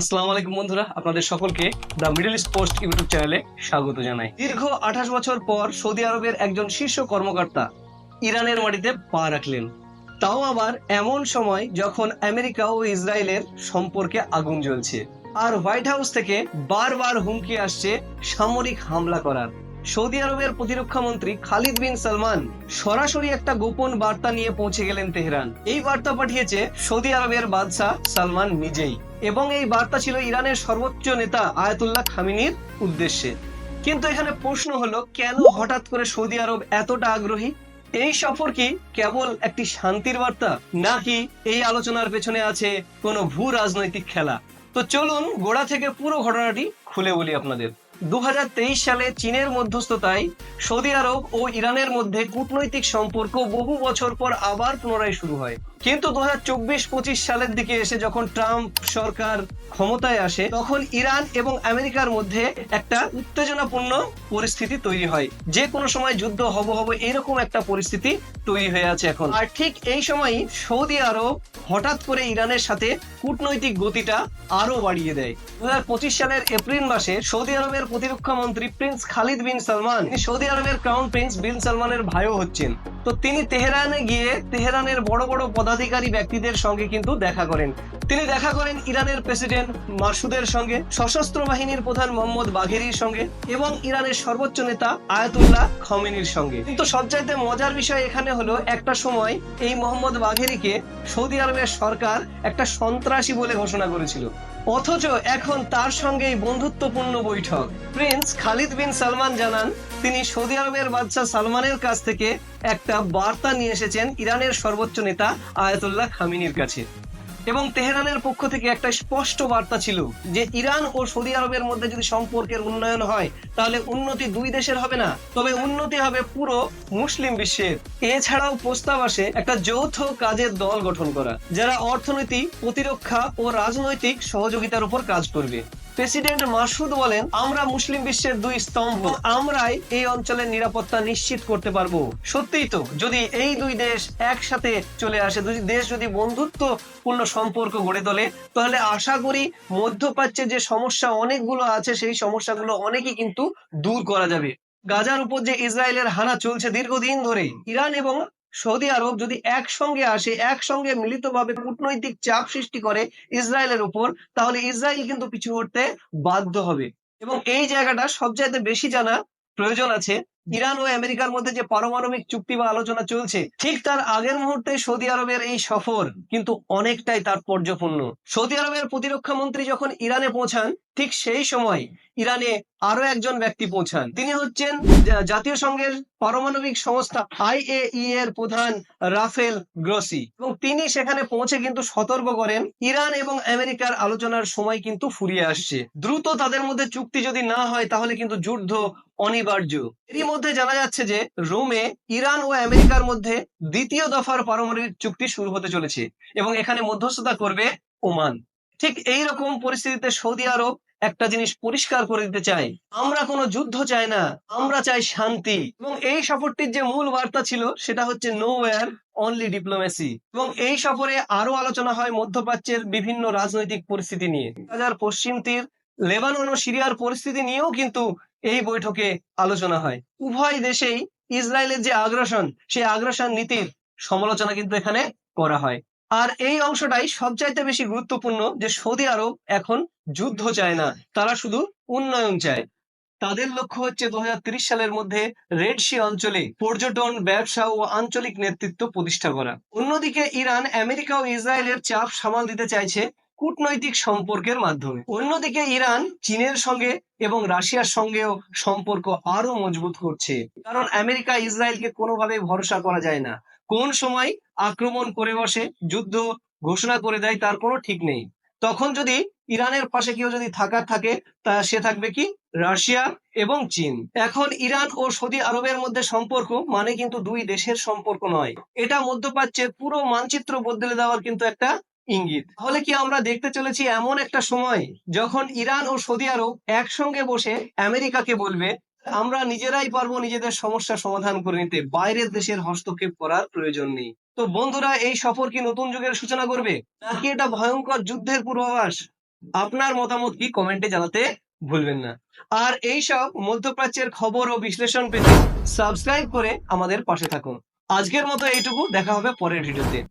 আসসালামু আলাইকুম বন্ধুরা, আপনাদের সকলকে the Middle East Post YouTube চ্যানেলে স্বাগত জানাই। দীর্ঘ আঠাশ বছর পর সৌদি আরবের একজন শীর্ষ কর্মকর্তা ইরানের মাটিতে পা রাখলেন। তাও আবার এমন সময় যখন আমেরিকা ও ইসরায়েলের সম্পর্কে আগুন জ্বলছে। আর হোয়াইট হাউস থেকে বারবার হুমকি আসছে সামরিক হামলা করার। সৌদি আরবের প্রতিরক্ষা মন্ত্রী খালিদ বিন সালমান সরাসরি একটা গোপন বার্তা নিয়ে পৌঁছে গেলেন তেহরান। এই বার্তা পাঠিয়েছে সৌদি আরবের বাদশাহ সালমান নিজেই এবং এই বার্তা ছিল ইরানের সর্বোচ্চ নেতা আয়াতুল্লাহ খামিনির উদ্দেশ্যে। কিন্তু এখানে প্রশ্ন হলো, কেন হঠাৎ করে সৌদি আরব এতটা আগ্রহী? এই সফর কি কেবল একটি শান্তির বার্তা, নাকি এই আলোচনার পেছনে আছে কোনো ভূ রাজনৈতিক খেলা? তো চলুন গোড়া থেকে পুরো ঘটনাটি খুলে বলি আপনাদের। দু হাজার তেইশ সালে চীনের মধ্যস্থতায় সৌদি আরব ও ইরানের মধ্যে কূটনৈতিক সম্পর্ক বহু বছর পর আবার পুনরায় শুরু হয়। কিন্তু দু হাজার চব্বিশ পঁচিশ সালের দিকে এসে যখন ট্রাম্প সরকার ক্ষমতায় আসে, তখন ইরান এবং আমেরিকার মধ্যে একটা উত্তেজনাপূর্ণ পরিস্থিতি তৈরি হয়। যে কোনো সময় যুদ্ধ হব হব এরকম একটা পরিস্থিতি তৈরি হয়ে আছে এখন। আর ঠিক এই সময়ই সৌদি আরব হঠাৎ করে ইরানের সাথে কূটনৈতিক গতিটা আরও বাড়িয়ে দেয়। দু হাজার পঁচিশ সালের এপ্রিল মাসে সৌদি আরবের প্রতিরক্ষা মন্ত্রী prince Khalid bin Salman Saudi আরবের ক্রাউন প্রিন্স বিন সালমানের ভাইও হচ্ছেন। তো তিনি তেহরানে গিয়ে তেহরানের বড় বড় পদাধিকারী ব্যক্তিদের সঙ্গে কিন্তু দেখা করেন। তিনি দেখা করেন ইরানের প্রেসিডেন্ট মাসুদের সঙ্গে, সশস্ত্র বাহিনীর প্রধান মোহাম্মদ বাঘেরির সঙ্গে এবং ইরানের সর্বোচ্চ নেতা আয়াতুল্লাহ খমেনির সঙ্গে। কিন্তু সবচাইতে মজার বিষয় এখানে হলো একটা সময় এই মোহাম্মদ বাঘেরিকে সৌদি আরবের সরকার একটা সন্ত্রাসী বলে ঘোষণা করেছিল। অথচ এখন তার সঙ্গেই বন্ধুত্বপূর্ণ বৈঠক। প্রিন্স খালিদ বিন সালমান জানান, তিনি সৌদি আরবের বাদশাহ সালমানের কাছ থেকে একটা বার্তা নিয়ে এসেছেন ইরানের সর্বোচ্চ নেতা আয়াতুল্লাহ খামিনির কাছে। এবং তেহরানের পক্ষ থেকে একটা স্পষ্ট বার্তা ছিল যে ইরান ও সৌদি আরবের মধ্যে যদি সম্পর্কের উন্নয়ন হয়, তাহলে উন্নতি দুই দেশের হবে না। তবে উন্নতি হবে পুরো মুসলিম বিশ্বের। এছাড়াও প্রস্তাব আসে একটা যৌথ কাজের দল গঠন করা, যারা অর্থনীতি, প্রতিরক্ষা ও রাজনৈতিক সহযোগিতার উপর কাজ করবে। প্রেসিডেন্ট মাসুদ বলেন, আমরা মুসলিম বিশ্বের দুই স্তম্ভ। আমরাই এই অঞ্চলের নিরাপত্তা নিশ্চিত করতে পারব। সত্যিই তো, যদি এই দুই দেশ একসাথে চলে আসে, দুই দেশ যদি বন্ধুত্বপূর্ণ সম্পর্ক গড়ে তোলে, তাহলে আশা করি মধ্যপ্রাচ্যে যে সমস্যা অনেকগুলো আছে, সেই সমস্যাগুলো অনেকই কিন্তু দূর করা যাবে। গাজার উপর যে ইসরায়েলের হানা চলছে দীর্ঘদিন ধরে ইরান এবং সৌদি আরব যদি একসঙ্গে আসে, একসঙ্গে মিলিতভাবে কূটনৈতিক চাপ সৃষ্টি করে ইসরায়েলের উপর তাহলে ইসরায়েল কিন্তু পিছু হটতে বাধ্য হবে। এবং এই জায়গাটা সবচাইতে বেশি জানা প্রয়োজন আছে। ইরান ও আমেরিকার মধ্যে যে পারমাণবিক চুক্তি বা আলোচনা চলছে, ঠিক তার আগের মুহূর্তে সৌদি আরবের এই সফর কিন্তু অনেকটাই তাৎপর্যপূর্ণ। সৌদি আরবের প্রতিরক্ষা মন্ত্রী যখন ইরানে পৌঁছান ঠিক সেই সময় ইরানে আরও একজন ব্যক্তি পৌঁছান। তিনি হচ্ছেন জাতীয় সংঘের পারমাণবিক সংস্থা আইএই এর প্রধান রাফেল গ্রসি। এবং তিনি সেখানে পৌঁছে কিন্তু সতর্ক করেন, ইরান এবং আমেরিকার আলোচনার সময় কিন্তু ফুরিয়ে আসছে। দ্রুত তাদের মধ্যে চুক্তি যদি না হয়, তাহলে কিন্তু যুদ্ধ অনিবার্য। এরই মধ্যে জানা যাচ্ছে যে, রোমে ইরান ও আমেরিকার মধ্যে দ্বিতীয় দফার পারমাণবিক চুক্তি শুরু হতে চলেছে এবং এখানে মধ্যস্থতা করবে ওমান। ঠিক এই রকম পরিস্থিতিতে সৌদি আরব একটা জিনিস পরিষ্কার করে দিতে চাই। আমরা কোনো যুদ্ধ চাই না, আমরা চাই শান্তি। এবং এই সফরটির যে মূল বার্তা ছিল, সেটা হচ্ছে নো ওয়ার অনলি ডিপ্লোমেসি এবং এই সফরে আরও আলোচনা হয় মধ্যপ্রাচ্যের বিভিন্ন রাজনৈতিক পরিস্থিতি নিয়ে। গাজার পশ্চিম তীর, লেবানন ও সিরিয়ার পরিস্থিতি নিয়েও কিন্তু এই বৈঠকে আলোচনা হয়। উভয় দেশেই ইসরায়েলের যে আগ্রাসন, সেই আগ্রাসন নীতির সমালোচনা কিন্তু এখানে করা হয়। আর এই অংশটাই সবচাইতে বেশি গুরুত্বপূর্ণ যে সৌদি আরব এখন যুদ্ধ চায় না, তারা শুধু উন্নয়ন চায়। তাদের লক্ষ্য হচ্ছে দু হাজার ত্রিশ সালের মধ্যে রেড সি অঞ্চলে পর্যটন, ব্যবসা ও আঞ্চলিক নেতৃত্ব প্রতিষ্ঠা করা। অন্যদিকে ইরান, আমেরিকা ও ইসরায়েলের চাপ সামাল দিতে চাইছে কূটনৈতিক সম্পর্কের মাধ্যমে। অন্যদিকে ইরান, চীনের সঙ্গে এবং রাশিয়ার সঙ্গেও সম্পর্ক আরও মজবুত করছে। কারণ আমেরিকা ইসরায়েলকে কোনোভাবে ভরসা করা যায় না। কোন সময় আক্রমণ করে বসে, যুদ্ধ ঘোষণা করে দেয় তার কোনো ঠিক নেই। তখন যদি ইরানের পাশে কেউ যদি থাকার থাকে, তা সে থাকবে কি? রাশিয়া এবং চীন। এখন ইরান ও সৌদি আরবের মধ্যে সম্পর্ক মানে কিন্তু দুই দেশের সম্পর্ক নয়। এটা মধ্যপ্রাচ্যের পুরো মানচিত্র বদলে দেওয়ার কিন্তু একটা ইঙ্গিত। তাহলে কি আমরা দেখতে চলেছি এমন একটা সময় যখন ইরান ও সৌদি আরব একসঙ্গে বসে আমেরিকাকে বলবে আমরা নিজেরাই পারব নিজেদের সমস্যা সমাধান করে নিতে। বাইরের দেশের হস্তক্ষেপ করার প্রয়োজন নেই। তো বন্ধুরা, এই সফর কি নতুন যুগের সূচনা করবে? নাকি এটা ভয়ঙ্কর যুদ্ধের পূর্বাভাস? আপনার মতামত কি কমেন্টে জানাতে ভুলবেন না। আর এই সব মধ্যপ্রাচ্যের খবর ও বিশ্লেষণ পেতে সাবস্ক্রাইব করে আমাদের পাশে থাকুন। আজকের মতো এইটুকু। দেখা হবে পরের ভিডিওতে।